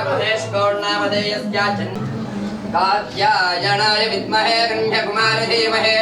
उपदेशगौर्णामधेयस्याचन् कात्यायणाय विद्महे कन्याकुमार धीमहे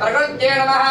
प्रकृत्ये नमः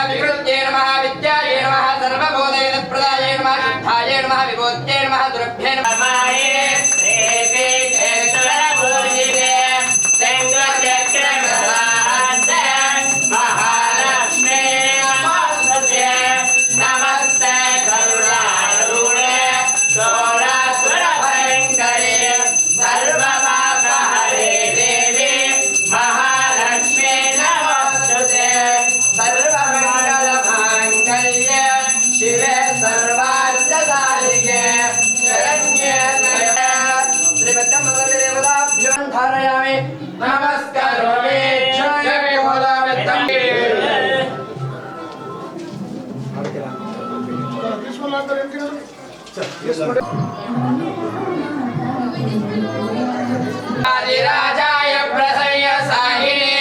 ఆదిరాజాయ ప్రసయ్య సాహినే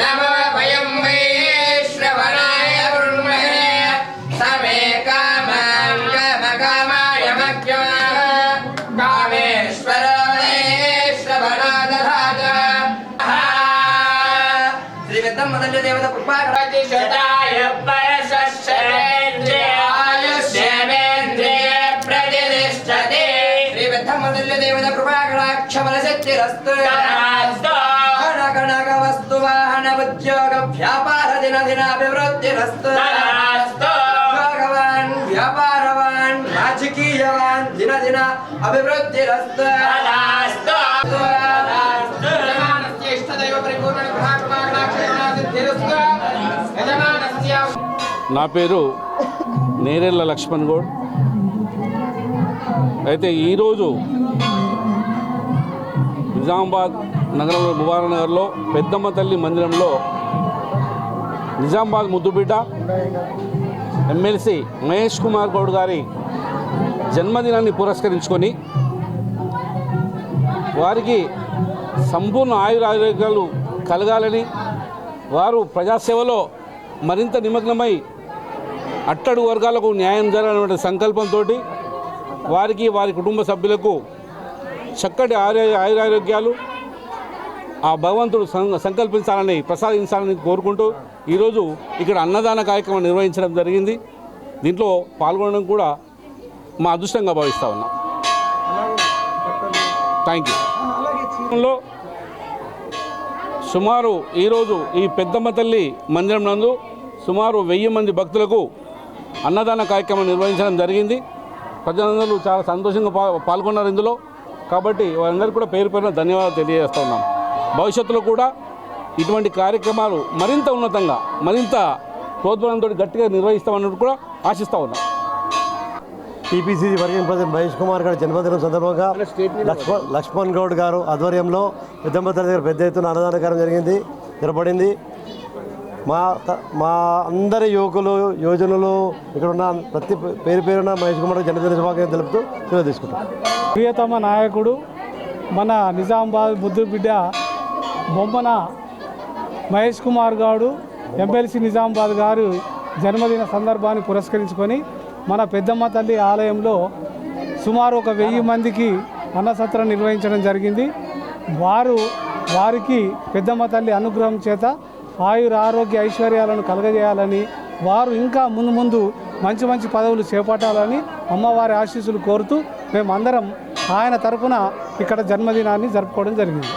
నమో వయం వైశ్రవణాయ బ్రహ్మణే సమే కామాం కామకామాయ మఖ్యో కామేశ్వర శ్రీ దేవత కృపా శతాయ వ్యాపారవాన్ రాజకీయవాన్ దిన దిన అభివృద్ధిరస్తు యజమానస్య ఇష్టదైవ పరిపూర్ణ సిద్ధిరస్తు యజమానస్య నా పేరు నేరెళ్ళ లక్ష్మణ్ గౌడ్ అయితే ఈరోజు నిజామాబాద్ నగరంలో నగర్లో పెద్దమ్మ తల్లి మందిరంలో నిజామాబాద్ ముద్దుబిడ్డ ఎమ్మెల్సీ మహేష్ కుమార్ గౌడ్ గారి జన్మదినాన్ని పురస్కరించుకొని వారికి సంపూర్ణ ఆయురారోగ్యాలు కలగాలని వారు ప్రజాసేవలో మరింత నిమగ్నమై అట్టడు వర్గాలకు న్యాయం జరగాలనే సంకల్పంతో వారికి వారి కుటుంబ సభ్యులకు చక్కటి ఆరోగ్య ఆయురారోగ్యాలు ఆ భగవంతుడు సంకల్పించాలని ప్రసాదించాలని కోరుకుంటూ ఈరోజు ఇక్కడ అన్నదాన కార్యక్రమం నిర్వహించడం జరిగింది. దీంట్లో పాల్గొనడం కూడా మా అదృష్టంగా భావిస్తా ఉన్నాం. Thank you. సుమారు ఈరోజు ఈ పెద్దమ్మ తల్లి మందిరం నందు సుమారు వెయ్యి మంది భక్తులకు అన్నదాన కార్యక్రమం నిర్వహించడం జరిగింది. ప్రజలందరూ చాలా సంతోషంగా పా పాల్గొన్నారు ఇందులో. కాబట్టి వారందరికీ కూడా పేరు పేరున ధన్యవాదాలు తెలియజేస్తా ఉన్నాం. భవిష్యత్తులో కూడా ఇటువంటి కార్యక్రమాలు మరింత ఉన్నతంగా మరింత ప్రోద్బలంతో గట్టిగా నిర్వహిస్తామన్నట్టు కూడా ఆశిస్తూ ఉన్నాం. TPCC working president Mahesh Kumar గారి జన్మదినం సందర్భంగా లక్ష్మణ్ గౌడ్ గారు ఆధ్వర్యంలో పెద్దమ్మ తల్లి దగ్గర పెద్ద ఎత్తున అన్నదానకారం జరిగింది జరపడింది మా మా అందరి యువకులు యోజనులు ఇక్కడ ఉన్న ప్రతి పేరు పేరున మహేష్ కుమార్ జనదిన శుభాకాంక్షలు తెలుపుతూ సెలవు తీసుకుంటాం. ప్రియతమ నాయకుడు మన నిజామాబాద్ బుద్ధు బిడ్డ బొమ్మన మహేష్ కుమార్ గారు ఎమ్మెల్సీ నిజామాబాద్ గారు జన్మదిన సందర్భాన్ని పురస్కరించుకొని మన పెద్దమ్మ తల్లి ఆలయంలో సుమారు ఒక వెయ్యి మందికి అన్నసత్రం నిర్వహించడం జరిగింది. వారు వారికి పెద్దమ్మ తల్లి అనుగ్రహం చేత ఆయుర ఆరోగ్య ఐశ్వర్యాలను కలగజేయాలని వారు ఇంకా ముందు ముందు మంచి మంచి పదవులు చేపట్టాలని అమ్మవారి ఆశీస్సులు కోరుతూ మేమందరం ఆయన తరఫున ఇక్కడ జన్మదినాన్ని జరుపుకోవడం జరిగింది.